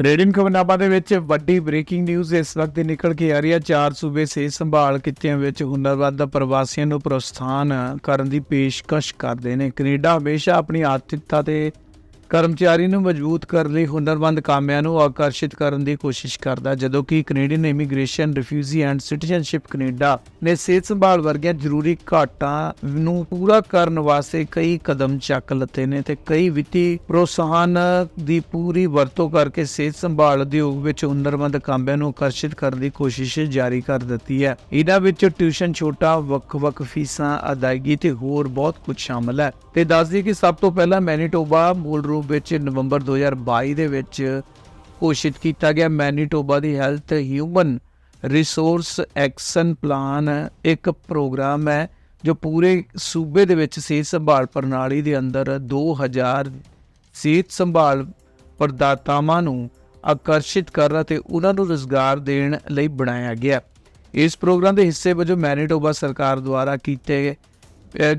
Raiding ਖਬਰਨਾਮਾ ਦੇ ਵਿੱਚ ਵੱਡੀ ਬ੍ਰੇਕਿੰਗ ਨਿਊਜ਼ ਇਸ ਵਕਤ ਨਿਕਲ ਕੇ ਆ ਰਹੀ ਹੈ। ਚਾਰ ਸੂਬੇ ਸੇ ਸੰਭਾਲ ਕਿੱਤਿਆਂ ਵਿੱਚ ਹੁਨਰਵੰਦ ਪ੍ਰਵਾਸੀਆਂ ਨੂੰ ਪ੍ਰੋਤਸਾਹਨ ਕਰਨ ਦੀ ਪੇਸ਼ਕਸ਼ ਕਰਦੇ ਨੇ। ਕੈਨੇਡਾ ਹਮੇਸ਼ਾ ਆਪਣੀ ਆਰਥਿਕਤਾ ਤੇ ਕਰਮਚਾਰੀ ਨੂੰ ਮਜ਼ਬੂਤ ਕਰਨ ਲਈ ਹੁਨਰਮੰਦ ਕਾਮਿਆਂ ਨੂੰ ਆਕਰਸ਼ਿਤ ਕਰਨ ਦੀ ਕੋਸ਼ਿਸ਼ ਕਰਦਾ, ਜਦੋਂ ਕਿ Canadian immigration, refugee and citizenship Canada ਨੇ ਸਿਹਤ ਸੰਭਾਲ ਵਰਗੀਆਂ ਜ਼ਰੂਰੀ ਘਾਟਾਂ ਨੂੰ ਪੂਰਾ ਕਰਨ ਵਾਸਤੇ ਕਈ ਕਦਮ ਚੱਕ ਲਤੇ ਨੇ ਤੇ ਕਈ ਵਿੱਤੀ ਪ੍ਰੋਤਸਾਹਨ ਦੀ ਪੂਰੀ ਵਰਤੋਂ ਕਰਕੇ ਸਿਹਤ ਸੰਭਾਲ ਉਦਯੋਗ ਵਿੱਚ ਹੁਨਰਮੰਦ ਕਾਮਿਆਂ ਨੂੰ ਆਕਰਸ਼ਿਤ ਕਰਨ ਦੀ ਕੋਸ਼ਿਸ਼ ਜਾਰੀ ਕਰ ਦਿੱਤੀ ਹੈ। ਇਹਨਾਂ ਵਿੱਚ ਟਿਊਸ਼ਨ ਛੋਟਾ, ਵੱਖ-ਵੱਖ ਫੀਸਾਂ, ਅਦਾਇਗੀ ਤੇ ਹੋਰ ਬਹੁਤ ਕੁਝ ਸ਼ਾਮਲ ਹੈ। ਤੇ ਦੱਸ ਦਈਏ ਕਿ ਸਭ ਤੋਂ ਪਹਿਲਾਂ ਮੈਨੀਟੋਬਾ, ਮੂਲ ਰੂਪ ਵਿੱਚ ਨਵੰਬਰ 2022 ਦੇ ਵਿੱਚ ਘੋਸ਼ਿਤ ਕੀਤਾ ਗਿਆ। ਮੈਨੀਟੋਬਾ ਦੀ health human resource action plan ਇੱਕ ਪ੍ਰੋਗਰਾਮ ਹੈ, ਜੋ ਪੂਰੇ ਸੂਬੇ ਦੇ ਵਿੱਚ ਸਿਹਤ ਸੰਭਾਲ ਪ੍ਰਣਾਲੀ ਦੇ ਅੰਦਰ 2000 ਸਿਹਤ ਸੰਭਾਲ ਪ੍ਰਦਾਤਾਵਾਂ ਨੂੰ ਆਕਰਸ਼ਿਤ ਕਰਨ ਅਤੇ ਉਹਨਾਂ ਨੂੰ ਰੋਜ਼ਗਾਰ ਦੇਣ ਲਈ ਬਣਾਇਆ ਗਿਆ। ਇਸ ਪ੍ਰੋਗਰਾਮ ਦੇ ਹਿੱਸੇ ਵਜੋਂ ਮੈਨੀਟੋਬਾ ਸਰਕਾਰ ਦੁਆਰਾ ਕੀਤੇ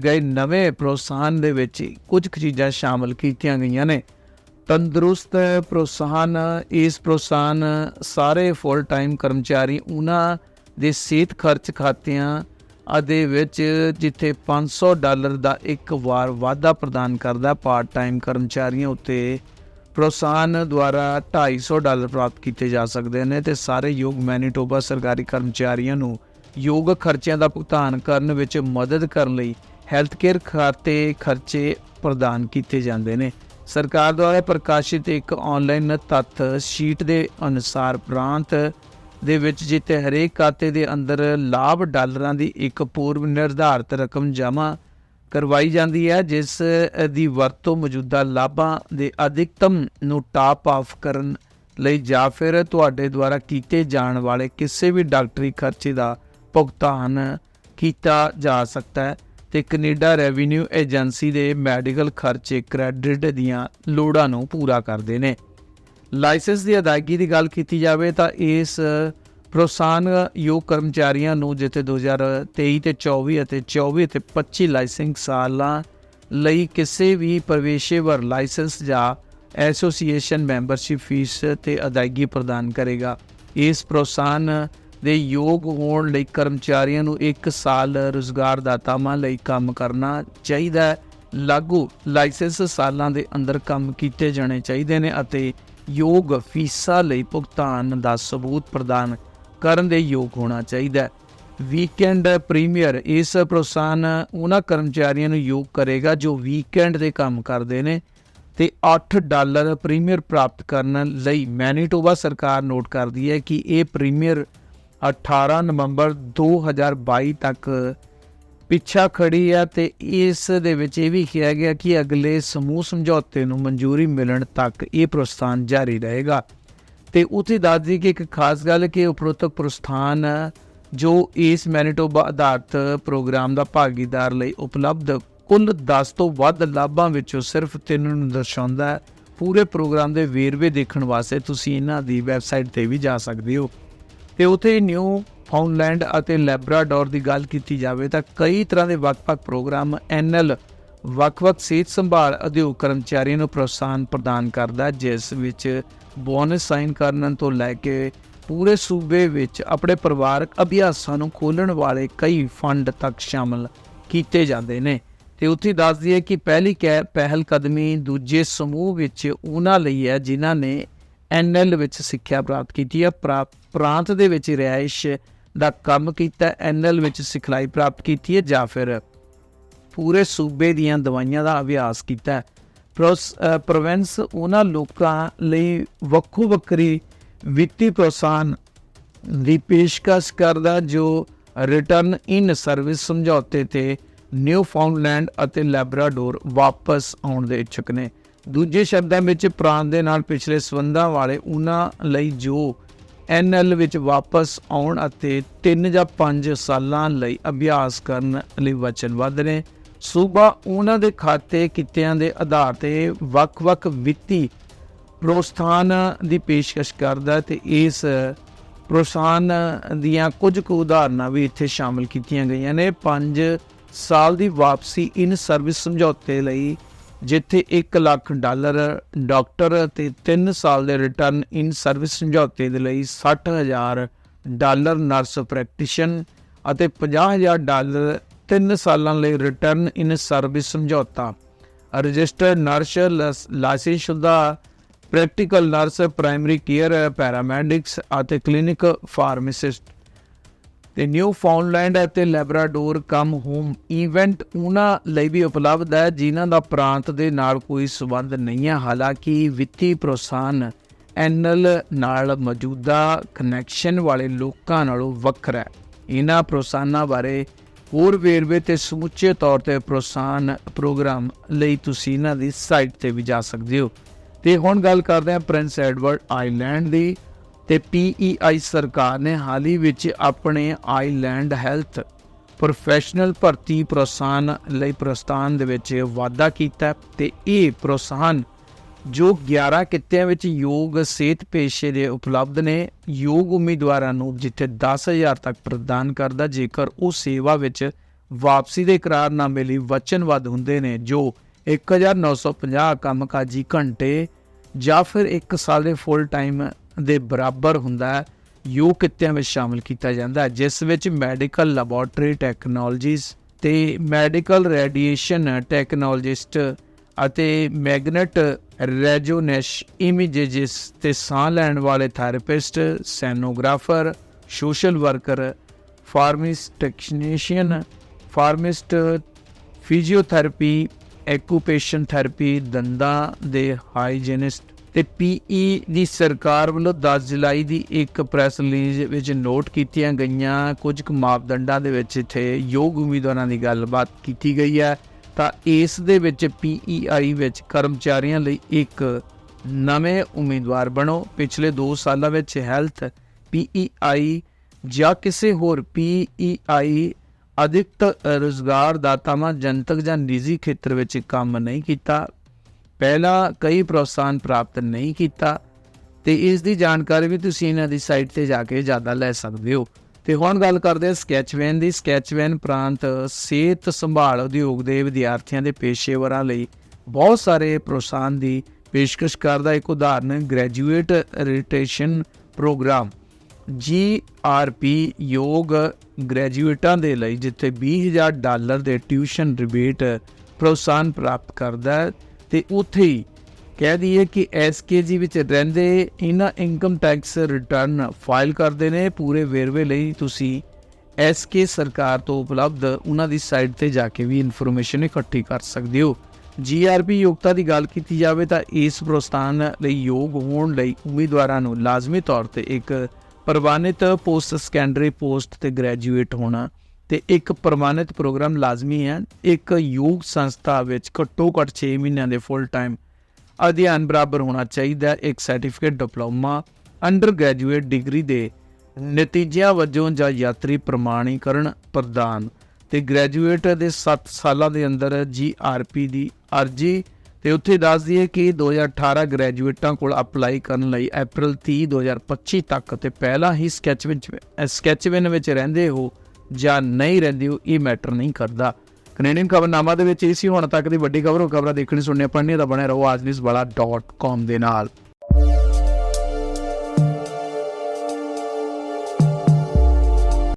ਗਏ ਨਵੇਂ ਪ੍ਰੋਤਸਾਹਨ ਦੇ ਵਿੱਚ ਕੁਝ ਕੁ ਚੀਜ਼ਾਂ ਸ਼ਾਮਲ ਕੀਤੀਆਂ ਗਈਆਂ ਨੇ। ਤੰਦਰੁਸਤ ਪ੍ਰੋਤਸਾਹਨ ਇਸ ਪ੍ਰੋਤਸਾਹਨ ਸਾਰੇ ਫੁੱਲ ਟਾਈਮ ਕਰਮਚਾਰੀ ਉਹਨਾਂ ਦੇ ਸਿਹਤ ਖਰਚ ਖਾਤਿਆਂ ਦੇ ਵਿੱਚ ਜਿੱਥੇ 500 ਡਾਲਰ ਦਾ ਇੱਕ ਵਾਰ ਵਾਧਾ ਪ੍ਰਦਾਨ ਕਰਦਾ ਪਾਰਟ ਟਾਈਮ ਕਰਮਚਾਰੀਆਂ ਉੱਤੇ ਪ੍ਰੋਤਸਾਹਨ ਦੁਆਰਾ 250 ਡਾਲਰ ਪ੍ਰਾਪਤ ਕੀਤੇ ਜਾ ਸਕਦੇ ਨੇ ਤੇ ਸਾਰੇ ਯੋਗ ਮੈਨੀਟੋਬਾ ਸਰਕਾਰੀ ਕਰਮਚਾਰੀਆਂ ਨੂੰ ਯੋਗ ਖਰਚਿਆਂ ਦਾ ਭੁਗਤਾਨ ਕਰਨ ਵਿੱਚ ਮਦਦ ਕਰਨ ਲਈ ਹੈਲਥ ਕੇਅਰ ਖਾਤੇ ਖਰਚੇ ਪ੍ਰਦਾਨ ਕੀਤੇ ਜਾਂਦੇ ਨੇ। ਸਰਕਾਰ ਦੁਆਰਾ ਪ੍ਰਕਾਸ਼ਿਤ ਇੱਕ ਆਨਲਾਈਨ ਤੱਥ ਸ਼ੀਟ ਦੇ ਅਨੁਸਾਰ ਪ੍ਰਾਂਤ ਦੇ ਵਿੱਚ ਜਿੱਥੇ ਹਰੇਕ ਖਾਤੇ ਦੇ ਅੰਦਰ ਲਾਭ ਡਾਲਰਾਂ ਦੀ ਇੱਕ ਪੂਰਵ ਨਿਰਧਾਰਤ ਰਕਮ ਜਮ੍ਹਾਂ ਕਰਵਾਈ ਜਾਂਦੀ ਹੈ, ਜਿਸ ਦੀ ਵਰਤੋਂ ਮੌਜੂਦਾ ਲਾਭਾਂ ਦੇ ਅਧਿਕਤਮ ਨੂੰ ਟਾਪ ਆਫ ਕਰਨ ਲਈ ਜਾਂ ਫਿਰ ਤੁਹਾਡੇ ਦੁਆਰਾ ਕੀਤੇ ਜਾਣ ਵਾਲੇ ਕਿਸੇ ਵੀ ਡਾਕਟਰੀ ਖਰਚੇ ਦਾ ਭੁਗਤਾਨ ਕੀਤਾ ਜਾ ਸਕਦਾ ਹੈ ਤੇ ਕੈਨੇਡਾ ਰੈਵਨਿਊ ਏਜੰਸੀ ਦੇ ਮੈਡੀਕਲ ਖਰਚੇ ਕ੍ਰੈਡਿਟ ਦੀਆਂ ਲੋੜਾਂ ਨੂੰ ਪੂਰਾ ਕਰਦੇ ਨੇ। ਲਾਇਸੈਂਸ ਦੀ ਅਦਾਇਗੀ ਦੀ ਗੱਲ ਕੀਤੀ ਜਾਵੇ ਤਾਂ ਇਸ ਪ੍ਰੋਤਸਾਹਨ ਯੋਗ ਕਰਮਚਾਰੀਆਂ ਨੂੰ ਜਿੱਥੇ 2023 ਤੇ 24 ਅਤੇ 24 ਅਤੇ 25 ਲਾਇਸੈਂਸ ਸਾਲਾਂ ਲਈ ਕਿਸੇ ਵੀ ਪ੍ਰਵੇਸ਼ੇਵਰ ਲਾਇਸੈਂਸ ਜਾਂ ਐਸੋਸੀਏਸ਼ਨ ਮੈਂਬਰਸ਼ਿਪ ਫੀਸ ਤੇ ਅਦਾਇਗੀ ਪ੍ਰਦਾਨ ਕਰੇਗਾ। ਇਸ ਪ੍ਰੋਤਸਾਹਨ ਦੇ ਯੋਗ ਹੋਣ ਲਈ ਕਰਮਚਾਰੀਆਂ ਨੂੰ 1 ਸਾਲ ਰੁਜ਼ਗਾਰਦਾਤਾਵਾਂ ਲਈ ਕੰਮ ਕਰਨਾ ਚਾਹੀਦਾ ਹੈ। ਲਾਗੂ ਲਾਇਸੈਂਸ ਸਾਲਾਂ ਦੇ ਅੰਦਰ ਕੰਮ ਕੀਤੇ ਜਾਣੇ ਚਾਹੀਦੇ ਨੇ ਅਤੇ ਯੋਗ ਫੀਸਾਂ ਲਈ ਭੁਗਤਾਨ ਦਾ ਸਬੂਤ ਪ੍ਰਦਾਨ ਕਰਨ ਦੇ ਯੋਗ ਹੋਣਾ ਚਾਹੀਦਾ ਹੈ। ਵੀਕਐਂਡ ਪ੍ਰੀਮੀਅਰ ਇਸ ਪ੍ਰੋਤਸਾਹਨ ਉਹਨਾਂ ਕਰਮਚਾਰੀਆਂ ਨੂੰ ਯੋਗ ਕਰੇਗਾ ਜੋ ਵੀਕਐਂਡ ਦੇ ਕੰਮ ਕਰਦੇ ਨੇ ਤੇ 8 ਡਾਲਰ ਪ੍ਰੀਮੀਅਰ ਪ੍ਰਾਪਤ ਕਰਨ ਲਈ ਮੈਨੀਟੋਬਾ ਸਰਕਾਰ ਨੋਟ ਕਰਦੀ ਹੈ ਕਿ ਇਹ ਪ੍ਰੀਮੀਅਰ 18 ਨਵੰਬਰ 2022 ਤੱਕ ਪਿੱਛਾ ਖੜੀ ਹੈ ਤੇ ਇਸ ਦੇ ਵਿੱਚ ਇਹ ਵੀ ਕਿਹਾ ਗਿਆ ਕਿ ਅਗਲੇ ਸਮੂਹ ਸਮਝੌਤੇ ਨੂੰ ਮਨਜ਼ੂਰੀ ਮਿਲਣ ਤੱਕ ਇਹ ਪ੍ਰਸਥਾਨ ਜਾਰੀ ਰਹੇਗਾ। ਤੇ ਉਥੇ ਦੱਸਦੀ ਕਿ ਇੱਕ ਖਾਸ ਗੱਲ ਕਿ ਉਪਰੋਕਤ ਪ੍ਰਸਥਾਨ ਜੋ ਇਸ ਮੈਨੀਟੋਬਾ ਆਧਾਰਿਤ ਪ੍ਰੋਗਰਾਮ ਦਾ ਭਾਗੀਦਾਰ ਲਈ ਉਪਲਬਧ ਕੁੱਲ 10 ਤੋਂ ਵੱਧ ਲਾਭਾਂ ਵਿੱਚੋਂ ਸਿਰਫ ਤਿੰਨ ਨੂੰ ਦਰਸਾਉਂਦਾ ਹੈ। ਪੂਰੇ ਪ੍ਰੋਗਰਾਮ ਦੇ ਵੇਰਵੇ ਦੇਖਣ ਵਾਸਤੇ ਤੁਸੀਂ ਇਹਨਾਂ ਦੀ ਵੈਬਸਾਈਟ ਤੇ ਵੀ ਜਾ ਸਕਦੇ ਹੋ। ਤੇ ਉਥੇ ਨਿਊ ਫਾਊਂਡਲੈਂਡ ਅਤੇ ਲੈਬਰਾਡੋਰ ਦੀ ਗੱਲ ਕੀਤੀ ਜਾਵੇ ਤਾਂ ਕਈ ਤਰ੍ਹਾਂ ਦੇ ਵੱਖ-ਵੱਖ ਪ੍ਰੋਗਰਾਮ ਐਨਐਲ, ਵੱਖ-ਵੱਖ ਸਿਹਤ ਸੰਭਾਲ ਉਦਯੋਗ ਕਰਮਚਾਰੀਆਂ ਨੂੰ ਪ੍ਰੋਤਸਾਹਨ ਪ੍ਰਦਾਨ ਕਰਦਾ, ਜਿਸ ਵਿੱਚ ਬੋਨਸ ਸਾਈਨ ਕਰਨ ਤੋਂ ਲੈ ਕੇ ਪੂਰੇ ਸੂਬੇ ਵਿੱਚ ਆਪਣੇ ਪਰਿਵਾਰਕ ਅਭਿਆਸਾਂ ਨੂੰ ਖੋਲਣ ਵਾਲੇ ਕਈ ਫੰਡ ਤੱਕ ਸ਼ਾਮਲ ਕੀਤੇ ਜਾਂਦੇ ਨੇ। ਤੇ ਉੱਥੇ ਦੱਸ ਦਈਏ ਕਿ ਪਹਿਲੀ ਕੈ- ਪਹਿਲ ਕਦਮੀ ਦੂਜੇ ਸਮੂਹ ਵਿੱਚ ਉਹਨਾਂ ਲਈ ਹੈ, ਜਿਨ੍ਹਾਂ ਨੇ ਐਨਐਲ ਵਿੱਚ ਸਿੱਖਿਆ ਪ੍ਰਾਪਤ ਕੀਤੀ ਹੈ। ਪ੍ਰਾ- ਪ੍ਰਾਂਤ ਦੇ ਵਿੱਚ ਰਿਹਾਇਸ਼ ਦਾ ਕੰਮ ਕੀਤਾ ਐਨਐਲ ਵਿੱਚ ਸਿਖਲਾਈ ਪ੍ਰਾਪਤ ਕੀਤੀ ਹੈ ਜਾਂ ਫਿਰ ਪੂਰੇ ਸੂਬੇ ਦੀਆਂ ਦਵਾਈਆਂ ਦਾ ਅਭਿਆਸ ਕੀਤਾ ਪ੍ਰੋਸ ਪ੍ਰੋਵਿੰਸ ਉਹਨਾਂ ਲੋਕਾਂ ਲਈ ਵੱਖੋ ਵੱਖਰੀ ਵਿੱਤੀ ਪ੍ਰੋਤਸਾਹਨ ਦੀ ਪੇਸ਼ਕਸ਼ ਕਰਦਾ ਜੋ ਰਿਟਰਨ ਇਨ ਸਰਵਿਸ ਸਮਝੌਤੇ ਤੇ ਨਿਊ ਫਾਊਂਡਲੈਂਡ ਅਤੇ ਲੈਬਰਾਡੋਰ ਵਾਪਸ ਆਉਣ ਦੇ ਇੱਛੁਕ ਨੇ। ਦੂਜੇ ਸ਼ਬਦਾਂ ਵਿੱਚ ਪ੍ਰਾਣ ਦੇ ਨਾਲ ਪਿਛਲੇ ਸਬੰਧਾਂ ਵਾਲੇ ਉਹਨਾਂ ਲਈ ਜੋ ਐਨਐਲ ਵਿੱਚ ਵਾਪਸ ਆਉਣ ਅਤੇ 3 ਜਾਂ 5 ਸਾਲਾਂ ਲਈ ਅਭਿਆਸ ਕਰਨ ਲਈ ਵਚਨਬੱਧ ਨੇ, ਸੂਬਾ ਉਹਨਾਂ ਦੇ ਖਾਤੇ ਕਿੱਤਿਆਂ ਦੇ ਆਧਾਰ ਤੇ ਵੱਖ-ਵੱਖ ਵਿੱਤੀ ਪ੍ਰੋਤਸਾਹਨ ਦੀ ਪੇਸ਼ਕਸ਼ ਕਰਦਾ ਤੇ ਇਸ ਪ੍ਰੋਤਸਾਹਨ ਦੀਆਂ ਕੁਝ ਕੁ ਉਦਾਹਰਨਾਂ ਵੀ ਇੱਥੇ ਸ਼ਾਮਲ ਕੀਤੀਆਂ ਗਈਆਂ ਨੇ। 5 ਸਾਲ ਦੀ ਵਾਪਸੀ ਇਨ ਸਰਵਿਸ ਸਮਝੌਤੇ ਲਈ ਜਿੱਥੇ 1 ਲੱਖ ਡਾਲਰ ਡਾਕਟਰ ਅਤੇ 3 ਸਾਲ ਦੇ ਰਿਟਰਨ ਇਨ ਸਰਵਿਸ ਸਮਝੌਤੇ ਦੇ ਲਈ 60000 ਡਾਲਰ ਨਰਸ ਪ੍ਰੈਕਟੀਸ਼ਨ ਅਤੇ 50000 ਡਾਲਰ 3 ਸਾਲਾਂ ਲਈ ਰਿਟਰਨ ਇਨ ਸਰਵਿਸ ਸਮਝੌਤਾ। Registered nurse ਲਾਇਸੈਂਸਸ਼ੁਦਾ practical nurse, primary care, paramedics ਅਤੇ ਕਲੀਨਿਕ ਫਾਰਮਾਸਿਸਟ। ਤੇ ਨਿਊ ਫਾਊਂਡਲੈਂਡ ਅਤੇ ਲੈਬਰਾਡੋਰ ਕਮ ਹੋਮ ਇਵੈਂਟ ਉਹਨਾਂ ਲਈ ਵੀ ਉਪਲਬਧ ਹੈ, ਜਿਨ੍ਹਾਂ ਦਾ ਪ੍ਰਾਂਤ ਦੇ ਨਾਲ ਕੋਈ ਸਬੰਧ ਨਹੀਂ ਹੈ। ਹਾਲਾਂਕਿ ਵਿੱਤੀ ਪ੍ਰੋਤਸਾਹਨ ਐਨਲ ਨਾਲ ਮੌਜੂਦਾ ਕਨੈਕਸ਼ਨ ਵਾਲੇ ਲੋਕਾਂ ਨਾਲੋਂ ਵੱਖਰਾ ਹੈ। ਇਹਨਾਂ ਪ੍ਰੋਤਸਾਹਨਾਂ ਬਾਰੇ ਹੋਰ ਵੇਰਵੇ ਤੇ ਸਮੁੱਚੇ ਤੌਰ ਤੇ ਪ੍ਰੋਤਸਾਹਨ ਪ੍ਰੋਗਰਾਮ ਲਈ ਤੁਸੀਂ ਇਹਨਾਂ ਦੀ ਸਾਈਟ ਤੇ ਵੀ ਜਾ ਸਕਦੇ ਹੋ। ਤੇ ਹੁਣ ਗੱਲ ਕਰਦੇ ਹਾਂ ਪ੍ਰਿੰਸ ਐਡਵਰਡ ਆਈਲੈਂਡ ਦੀ। ਤੇ ਪੀਈਆਈ ਸਰਕਾਰ ਨੇ ਹਾਲ ਹੀ ਵਿੱਚ ਆਪਣੇ ਆਈਲੈਂਡ ਹੈਲਥ ਪ੍ਰੋਫੈਸ਼ਨਲ ਭਰਤੀ ਪ੍ਰੋਤਸਾਹਨ ਲਈ ਪ੍ਰਸਤਾਨ ਦੇ ਵਿੱਚ ਵਾਧਾ ਕੀਤਾ ਹੈ ਤੇ ਇਹ ਪ੍ਰੋਤਸਾਹਨ ਜੋ 11 ਕਿੱਤਿਆਂ ਵਿੱਚ ਯੋਗ ਸਿਹਤ ਪੇਸ਼ੇ ਦੇ ਉਪਲਬਧ ਨੇ, ਯੋਗ ਉਮੀਦਵਾਰਾਂ ਨੂੰ ਜਿੱਥੇ 10000 ਤੱਕ ਪ੍ਰਦਾਨ ਕਰਦਾ, ਜੇਕਰ ਉਹ ਸੇਵਾ ਵਿੱਚ ਵਾਪਸੀ ਦੇ ਇਕਰਾਰਨਾਮੇ ਲਈ ਵਚਨਬੱਧ ਹੁੰਦੇ ਨੇ, ਜੋ 1950 ਕੰਮਕਾਜੀ ਘੰਟੇ ਜਾਂ ਫਿਰ 1 ਸਾਲ ਦੇ ਫੁੱਲ ਟਾਈਮ ਦੇ ਬਰਾਬਰ ਹੁੰਦਾ ਹੈ। ਯੋਗ ਕਿੱਤਿਆਂ ਵਿੱਚ ਸ਼ਾਮਲ ਕੀਤਾ ਜਾਂਦਾ ਹੈ, ਜਿਸ ਵਿੱਚ ਮੈਡੀਕਲ ਲੈਬੋਰਟਰੀ ਟੈਕਨੋਲੋਜੀਜ਼ ਤੇ ਮੈਡੀਕਲ ਰੇਡੀਏਸ਼ਨ ਟੈਕਨੋਲੋਜਿਸਟ ਅਤੇ ਮੈਗਨੇਟ ਰੈਜੋਨੈਸ਼ ਇਮੇਜਿਸ ਤੇ ਸਾਹ ਲੈਣ ਵਾਲੇ therapist, sonographer, social worker, pharmacist technician, pharmacist physiotherapy occupation therapy, ਦੰਦਾਂ ਦੇ ਹਾਈਜੀਨਿਸਟ ਤੇ ਪੀਈ ਦੀ ਸਰਕਾਰ ਵੱਲੋਂ 10 ਜੁਲਾਈ ਦੀ ਇੱਕ ਪ੍ਰੈਸ ਰਿਲੀਜ਼ ਵਿੱਚ ਨੋਟ ਕੀਤੀਆਂ ਗਈਆਂ। ਕੁਝ ਕੁ ਮਾਪਦੰਡਾਂ ਦੇ ਵਿੱਚ ਇੱਥੇ ਯੋਗ ਉਮੀਦਵਾਰਾਂ ਦੀ ਗੱਲਬਾਤ ਕੀਤੀ ਗਈ ਹੈ। ਤਾਂ ਇਸ ਦੇ ਵਿੱਚ ਪੀਈਆਈ ਵਿੱਚ ਕਰਮਚਾਰੀਆਂ ਲਈ ਇੱਕ ਨਵੇਂ ਉਮੀਦਵਾਰ ਬਣੋ। ਪਿਛਲੇ 2 ਸਾਲਾਂ ਵਿੱਚ ਹੈਲਥ ਪੀਈਆਈ ਜਾਂ ਕਿਸੇ ਹੋਰ ਪੀਈਆਈ ਅਧਿਕਤ ਰੁਜ਼ਗਾਰ ਦਾਤਾਵਾਂ ਜਨਤਕ ਜਾਂ ਨਿੱਜੀ ਖੇਤਰ ਵਿੱਚ ਕੰਮ ਨਹੀਂ ਕੀਤਾ। ਪਹਿਲਾਂ ਕਈ ਪ੍ਰੋਤਸਾਹਨ ਪ੍ਰਾਪਤ ਨਹੀਂ ਕੀਤਾ ਤੇ ਇਸ ਦੀ ਜਾਣਕਾਰੀ ਵੀ ਤੁਸੀਂ ਇਹਨਾਂ ਦੀ ਸਾਈਟ ਤੇ ਜਾ ਕੇ ਜ਼ਿਆਦਾ ਲੈ ਸਕਦੇ ਹੋ। ਤੇ ਹੁਣ ਗੱਲ ਕਰਦੇ ਹਾਂ ਸਕੈਚਵੈਨ ਦੀ। ਸਕੈਚਵੈਨ ਪ੍ਰਾਂਤ ਸਿਹਤ ਸੰਭਾਲ ਉਦਯੋਗ ਦੇ ਵਿਦਿਆਰਥੀਆਂ ਦੇ ਪੇਸ਼ੇਵਰਾਂ ਲਈ ਬਹੁਤ ਸਾਰੇ ਪ੍ਰੋਤਸਾਹਨ ਦੀ ਪੇਸ਼ਕਸ਼ ਕਰਦਾ। ਇੱਕ ਉਦਾਹਰਨ ਗ੍ਰੈਜੂਏਟ ਰਿਟੇਸ਼ਨ ਪ੍ਰੋਗਰਾਮ GRP ਯੋਗ ਗ੍ਰੈਜੂਏਟਾਂ ਦੇ ਲਈ ਜਿੱਥੇ 20000 ਡਾਲਰ ਦੇ ਟਿਊਸ਼ਨ ਰਿਬੇਟ ਪ੍ਰੋਤਸਾਹਨ ਪ੍ਰਾਪਤ ਕਰਦਾ ਹੈ। ਤੇ ਉੱਥੇ ਹੀ ਕਹਿ ਦਈਏ ਕਿ ਐਸਕੇਜੀ ਵਿੱਚ ਰਹਿੰਦੇ ਇਹਨਾਂ ਇਨਕਮ ਟੈਕਸ ਰਿਟਰਨ ਫਾਈਲ ਕਰਦੇ ਨੇ। ਪੂਰੇ ਵੇਰਵੇ ਲਈ ਤੁਸੀਂ ਐਸਕੇ ਸਰਕਾਰ ਤੋਂ ਉਪਲਬਧ ਉਹਨਾਂ ਦੀ ਸਾਈਟ ਤੇ ਜਾ ਕੇ ਵੀ ਇਨਫੋਰਮੇਸ਼ਨ ਇਕੱਠੀ ਕਰ ਸਕਦੇ ਹੋ। ਜੀਆਰਪੀ ਯੋਗਤਾ ਦੀ ਗੱਲ ਕੀਤੀ ਜਾਵੇ ਤਾਂ ਇਸ ਪ੍ਰਸਤਾਨ ਲਈ ਯੋਗ ਹੋਣ ਲਈ ਉਮੀਦਵਾਰਾਂ ਨੂੰ ਲਾਜ਼ਮੀ ਤੌਰ ਤੇ ਇੱਕ ਪ੍ਰਵਾਨਿਤ ਪੋਸਟ ਸੈਕੰਡਰੀ ਪੋਸਟ ਤੇ ਗ੍ਰੈਜੂਏਟ ਹੋਣਾ ਤੇ ਇੱਕ ਪ੍ਰਮਾਣਿਤ ਪ੍ਰੋਗਰਾਮ ਲਾਜ਼ਮੀ ਹੈ ਇੱਕ ਯੋਗ ਸੰਸਥਾ ਵਿੱਚ ਘੱਟੋ ਘੱਟ 6 ਮਹੀਨਿਆਂ ਦੇ ਫੁੱਲ ਟਾਈਮ ਅਧਿਐਨ ਬਰਾਬਰ ਹੋਣਾ ਚਾਹੀਦਾ ਹੈ। ਇੱਕ certificate diploma under graduate degree ਦੇ ਨਤੀਜਿਆਂ ਵਜੋਂ ਜਾਂ ਯਾਤਰੀ ਪ੍ਰਮਾਣੀਕਰਨ ਪ੍ਰਦਾਨ ਤੇ ਗ੍ਰੈਜੂਏਟ ਦੇ 7 ਸਾਲਾਂ ਦੇ ਅੰਦਰ ਜੀਆਰਪੀ ਦੀ ਅਰਜੀ ਤੇ ਉੱਥੇ ਦੱਸਦੀ ਹੈ ਕਿ 2018 ਗ੍ਰੈਜੂਏਟਾਂ ਕੋਲ ਅਪਲਾਈ ਕਰਨ ਲਈ April 30 2025 ਤੱਕ ਤੇ ਪਹਿਲਾਂ ਹੀ ਸਕੈਚ ਵਿੱਚ ਸਕੈਚਵਿਨ ਵਿੱਚ ਰਹਿੰਦੇ ਹੋ ਜਾਂ ਨਹੀਂ ਰਹਿੰਦੇ ਹੋ ਇਹ ਮੈਟਰ ਨਹੀਂ ਕਰਦਾ। ਕੈਨੇਡੀਅਨ ਖਬਰਨਾਮਾ ਦੇ ਵਿੱਚ ਇਹ ਸੀ, ਹੁਣ ਤੱਕ ਦੀ ਵੱਡੀ ਖਬਰੋਂ ਖਬਰਾਂ ਦੇਖਣੀ ਸੁਣਨੀ ਪੜ੍ਹਨੀ ਦਾ ਬਣੇ ਰਹੋ ਆਜਨਿਸ ਵਾਲਾ ਦੇ ਨਾਲ।